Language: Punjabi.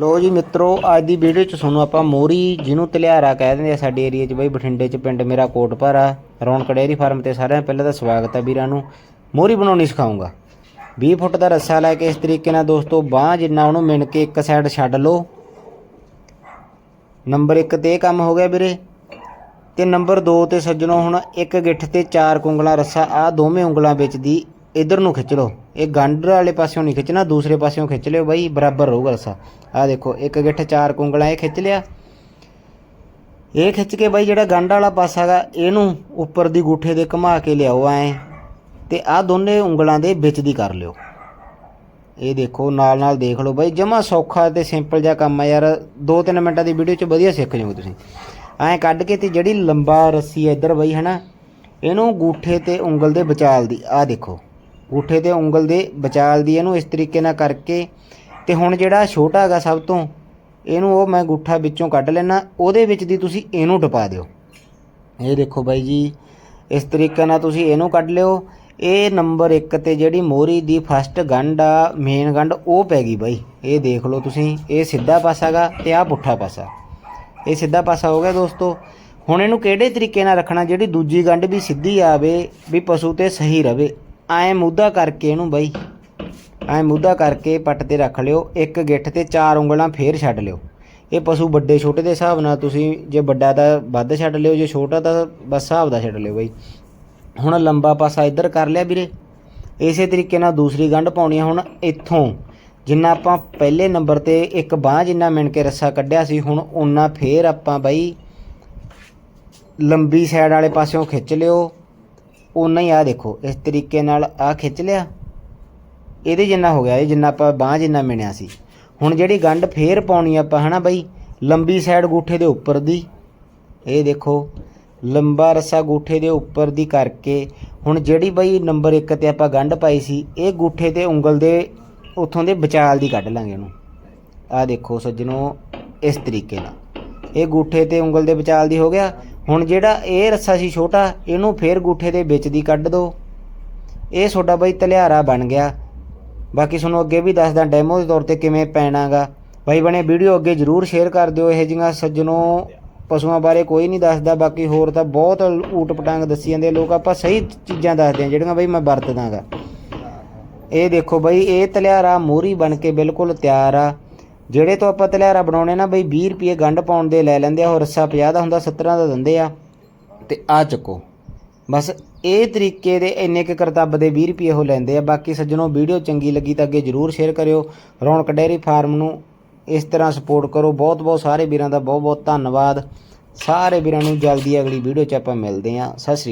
ਲੋ ਜੀ ਮਿੱਤਰੋ, ਅੱਜ ਦੀ ਵੀਡੀਓ ਚ ਤੁਹਾਨੂੰ ਆਪਾਂ ਮੋਰੀ ਜਿਹਨੂੰ ਤਲਿਆਰਾ ਕਹਿ ਦਿੰਦੇ ਆ ਸਾਡੇ ਏਰੀਆ 'ਚ ਬਈ, ਬਠਿੰਡੇ 'ਚ ਪਿੰਡ ਮੇਰਾ ਕੋਟਪੁਰ ਆ। ਰੌਣਕ ਡੇਅਰੀ ਫਾਰਮ ਤੇ ਸਾਰਿਆਂ ਪਹਿਲਾਂ ਤਾਂ ਸਵਾਗਤ ਹੈ ਵੀਰਾਂ ਨੂੰ। ਮੋਰੀ ਬਣਾਉਣੀ ਸਿਖਾਉਂਗਾ। 20 ਫੁੱਟ ਦਾ ਰੱਸਾ ਲੈ ਕੇ ਇਸ ਤਰੀਕੇ ਨਾਲ ਦੋਸਤੋ, ਬਾਹ ਜਿੰਨਾ ਉਹਨੂੰ ਮਿਣ ਕੇ ਇੱਕ ਸਾਈਡ ਛੱਡ ਲਓ। ਨੰਬਰ 1 ਤੇ ਇਹ ਕੰਮ ਹੋ ਗਿਆ ਵੀਰੇ। ਤੇ ਨੰਬਰ 2 ਤੇ ਸੱਜਣੋ, ਹੁਣ ਇੱਕ ਗਿੱਠ ਤੇ ਚਾਰ ਕੁੰਗਲਾਂ ਰੱਸਾ ਆ ਦੋਵੇਂ ਉਂਗਲਾਂ ਵਿੱਚ ਦੀ ਇਧਰ ਨੂੰ ਖਿੱਚ ਲਓ। ਇਹ ਗੰਢ ਵਾਲੇ ਪਾਸਿਓਂ ਨਹੀਂ ਖਿੱਚਣਾ, ਦੂਸਰੇ ਪਾਸਿਓਂ ਖਿੱਚ ਲਿਓ ਬਾਈ, ਬਰਾਬਰ ਰਹੂਗਾ ਰੱਸਾ ਆ ਦੇਖੋ, ਇੱਕ ਗਿੱਠ ਚਾਰ ਕੁੰਗਲਾਂ, ਇਹ ਖਿੱਚ ਲਿਆ। ਇਹ ਖਿੱਚ ਕੇ ਬਾਈ ਜਿਹੜਾ ਗੰਢ ਵਾਲਾ ਪਾਸਾ ਹੈਗਾ, ਇਹਨੂੰ ਉੱਪਰ ਦੀ ਗੂਠੇ ਦੇ ਘੁਮਾ ਕੇ ਲਿਆਓ ਐ, ਤੇ ਆ ਦੋਨੇ ਉਂਗਲਾਂ ਦੇ ਵਿੱਚ ਦੀ ਕਰ ਲਿਓ। ਇਹ ਦੇਖੋ, ਨਾਲ ਨਾਲ ਦੇਖ ਲਓ ਬਾਈ, ਜਮਾ ਸੌਖਾ ਤੇ ਸਿੰਪਲ ਜਿਹਾ ਕੰਮ ਆ ਯਾਰ। 2-3 ਮਿੰਟਾਂ ਦੀ ਵੀਡੀਓ 'ਚ ਵਧੀਆ ਸਿੱਖ ਜਾਓਗੇ ਤੁਸੀਂ। ਐਂ ਕੱਢ ਕੇ ਤੇ ਜਿਹੜੀ ਲੰਬਾ ਰੱਸੀ ਹੈ ਇੱਧਰ ਬਾਈ, ਹਨਾ, ਇਹਨੂੰ ਗੂਠੇ ਤੇ ਉਂਗਲ ਦੇ ਵਿਚਾਲ ਦੀ ਆ ਦੇਖੋ। ਗੂਠੇ ਤੇ ਉਂਗਲ ਦੇ ਵਿਚਾਲ ਦੀ ਇਹਨੂੰ ਇਸ ਤਰੀਕੇ ਨਾਲ ਕਰਕੇ ਤੇ ਹੁਣ ਜਿਹੜਾ ਛੋਟਾ ਹੈਗਾ ਸਭ ਤੋਂ, ਇਹਨੂੰ ਉਹ ਮੈਂ ਗੂਠਾ ਵਿੱਚੋਂ ਕੱਢ ਲੈਣਾ ਉਹਦੇ ਵਿੱਚ ਦੀ ਤੁਸੀਂ ਇਹਨੂੰ ਟਪਾ ਦਿਓ। ਇਹ ਦੇਖੋ ਬਾਈ ਜੀ, ਇਸ ਤਰੀਕੇ ਨਾਲ ਤੁਸੀਂ ਇਹਨੂੰ ਕੱਢ ਲਿਓ। ਇਹ ਨੰਬਰ 1 ਤੇ ਜਿਹੜੀ ਮੋਰੀ ਦੀ ਫਸਟ ਗੰਢ ਆ ਮੇਨ ਗੰਢ, ਉਹ ਪੈ ਗਈ ਬਾਈ। ਇਹ ਦੇਖ ਲਓ ਤੁਸੀਂ, ਇਹ ਸਿੱਧਾ ਪਾਸਾ ਗਾ ਤੇ ਆਹ ਪੁੱਠਾ ਪਾਸਾ। ਇਹ ਸਿੱਧਾ ਪਾਸਾ ਹੋ ਗਿਆ ਦੋਸਤੋ। ਹੁਣ ਇਹਨੂੰ ਕਿਹੜੇ ਤਰੀਕੇ ਨਾਲ ਰੱਖਣਾ, ਜਿਹੜੀ ਦੂਜੀ ਗੰਢ ਵੀ ਸਿੱਧੀ ਆਵੇ, ਵੀ ਪਸ਼ੂ ਤੇ ਸਹੀ ਰਵੇ। ਐ ਮੁੱਦਾ ਕਰਕੇ ਇਹਨੂੰ ਬਾਈ। ਐ ਮੁੱਦਾ ਕਰਕੇ ਪੱਟ ਤੇ ਰੱਖ ਲਿਓ, ਇੱਕ ਗਿੱਠ ਤੇ ਚਾਰ ਉਂਗਲਾਂ ਫੇਰ ਛੱਡ ਲਿਓ। ਇਹ ਪਸ਼ੂ ਵੱਡੇ ਛੋਟੇ ਦੇ ਹਿਸਾਬ ਨਾਲ ਤੁਸੀਂ ਜੇ ਵੱਡਾ ਤਾਂ ਵੱਧ ਛੱਡ ਲਿਓ, ਜੇ ਛੋਟਾ ਤਾਂ ਬਸ ਹਿਸਾਬ ਦਾ ਛੱਡ ਲਿਓ ਬਾਈ। ਹੁਣ ਲੰਬਾ ਪਾਸਾ ਇੱਧਰ ਕਰ ਲਿਆ ਵੀਰੇ। ਇਸੇ ਤਰੀਕੇ ਨਾਲ ਦੂਸਰੀ ਗੰਢ ਪਾਉਣੀ ਹੁਣ ਇੱਥੋਂ। ਜਿੰਨਾ ਆਪਾਂ ਪਹਿਲੇ ਨੰਬਰ ਤੇ ਇੱਕ ਬਾਹ ਜਿੰਨਾ ਮਿਣ ਕੇ ਰੱਸਾ ਕੱਢਿਆ ਸੀ, ਹੁਣ ਉਹਨਾਂ ਫੇਰ ਆਪਾਂ ਬਾਈ ਲੰਬੀ ਸਾਈਡ ਵਾਲੇ ਪਾਸਿਓਂ ਖਿੱਚ ਲਿਓ। ਉਹਨਾਂ ਹੀ ਆ ਦੇਖੋ, ਇਸ ਤਰੀਕੇ ਨਾਲ ਆ ਖਿੱਚ ਲਿਆ। ਇਹਦੇ ਜਿੰਨਾ ਹੋ ਗਿਆ, ਇਹ ਜਿੰਨਾ ਆਪਾਂ ਬਾਹ ਜਿੰਨਾ ਮਿਣਿਆ ਸੀ। ਹੁਣ ਜਿਹੜੀ ਗੰਢ ਫੇਰ ਪਾਉਣੀ ਆਪਾਂ, ਹਨਾ ਬਈ? ਲੰਬੀ ਸਾਈਡ ਗੂਠੇ ਦੇ ਉੱਪਰ ਦੀ। ਇਹ ਦੇਖੋ, ਲੰਬਾ ਰੱਸਾ ਗੂਠੇ ਦੇ ਉੱਪਰ ਦੀ ਕਰਕੇ, ਹੁਣ ਜਿਹੜੀ ਬਈ ਨੰਬਰ 1 ਤੇ ਆਪਾਂ ਗੰਢ ਪਾਈ ਸੀ, ਇਹ ਗੂਠੇ ਤੇ ਉਂਗਲ ਦੇ ਉੱਥੋਂ ਦੇ ਵਿਚਾਲ ਦੀ ਕੱਢ ਲਾਂਗੇ ਇਹਨੂੰ। ਆ ਦੇਖੋ ਸੱਜਣੋ, ਇਸ ਤਰੀਕੇ ਨਾਲ। ਇਹ ਗੂਠੇ ਤੇ ਉਂਗਲ ਦੇ ਵਿਚਾਲ ਦੀ ਹੋ ਗਿਆ। ਹੁਣ ਜਿਹੜਾ ਇਹ ਰੱਸਾ ਸੀ ਛੋਟਾ, ਇਹਨੂੰ ਫੇਰ ਗੂਠੇ ਦੇ ਵਿੱਚ ਦੀ ਕੱਢ ਦਿਓ ਇਹ ਤੁਹਾਡਾ ਬਈ ਤਲਿਆਰਾ ਬਣ ਗਿਆ। ਬਾਕੀ ਤੁਹਾਨੂੰ ਅੱਗੇ ਵੀ ਦੱਸਦਾ ਡੈਮੋ ਦੇ ਤੌਰ ਤੇ ਕਿਵੇਂ ਪੈਣਾਗਾ। ਬਾਈ ਬਣੇ ਵੀਡੀਓ ਅੱਗੇ ਜਰੂਰ ਸ਼ੇਅਰ ਕਰ ਦਿਓ। ਇਹ ਜਿਹੀਆਂ ਸੱਜਣੋ ਪਸ਼ੂਆਂ ਬਾਰੇ ਕੋਈ ਨਹੀਂ ਦੱਸਦਾ। ਬਾਕੀ ਹੋਰ ਤਾਂ ਬਹੁਤ ਊਟ ਪਟਾਂਗ ਦੱਸੀ ਜਾਂਦੇ ਲੋਕ ਆਪਾਂ ਸਹੀ ਚੀਜ਼ਾਂ ਦੱਸਦੇ ਆ, ਜਿਹੜੀਆਂ ਬਈ ਮੈਂ ਵਰਤਦਾਗਾ। ਇਹ ਦੇਖੋ ਬਈ, ਇਹ ਤਲਿਆਰਾ ਮੋਰੀ ਬਣ ਕੇ ਬਿਲਕੁਲ ਤਿਆਰ ਆ। ਜਿਹੜੇ ਤੋਂ ਆਪਾਂ ਤਲਿਆਰਾ ਬਣਾਉਣੇ ਨਾ ਬਈ 20 ਰੁਪਏ ਗੰਢ ਪਾਉਣ ਦੇ ਲੈ ਲੈਂਦੇ ਆ ਉਹ ਰੱਸਾ 50 ਦਾ ਹੁੰਦਾ 17 ਦਾ ਦਿੰਦੇ ਆ, ਤੇ ਆ ਚੱਕੋ। ਬਸ ਇਹ ਤਰੀਕੇ ਦੇ ਇੰਨੇ ਕੁ ਕਰਤੱਬ ਦੇ 20 ਰੁਪਏ ਉਹ ਲੈਂਦੇ ਆ। ਬਾਕੀ ਸੱਜਣੋ, ਵੀਡੀਓ ਚੰਗੀ ਲੱਗੀ ਤਾਂ ਅੱਗੇ ਜਰੂਰ ਸ਼ੇਅਰ ਕਰਿਓ। ਰੌਣਕ ਡੇਅਰੀ ਫਾਰਮ ਨੂੰ ਇਸ ਤਰ੍ਹਾਂ ਸਪੋਰਟ ਕਰੋ। ਬਹੁਤ ਬਹੁਤ ਸਾਰੇ ਵੀਰਾਂ ਦਾ ਬਹੁਤ ਬਹੁਤ ਧੰਨਵਾਦ। ਸਾਰੇ ਵੀਰਾਂ ਨੂੰ ਜਲਦੀ ਅਗਲੀ ਵੀਡੀਓ 'ਚ ਆਪਾਂ ਮਿਲਦੇ ਹਾਂ। ਸਤਿ ਸ਼੍ਰੀ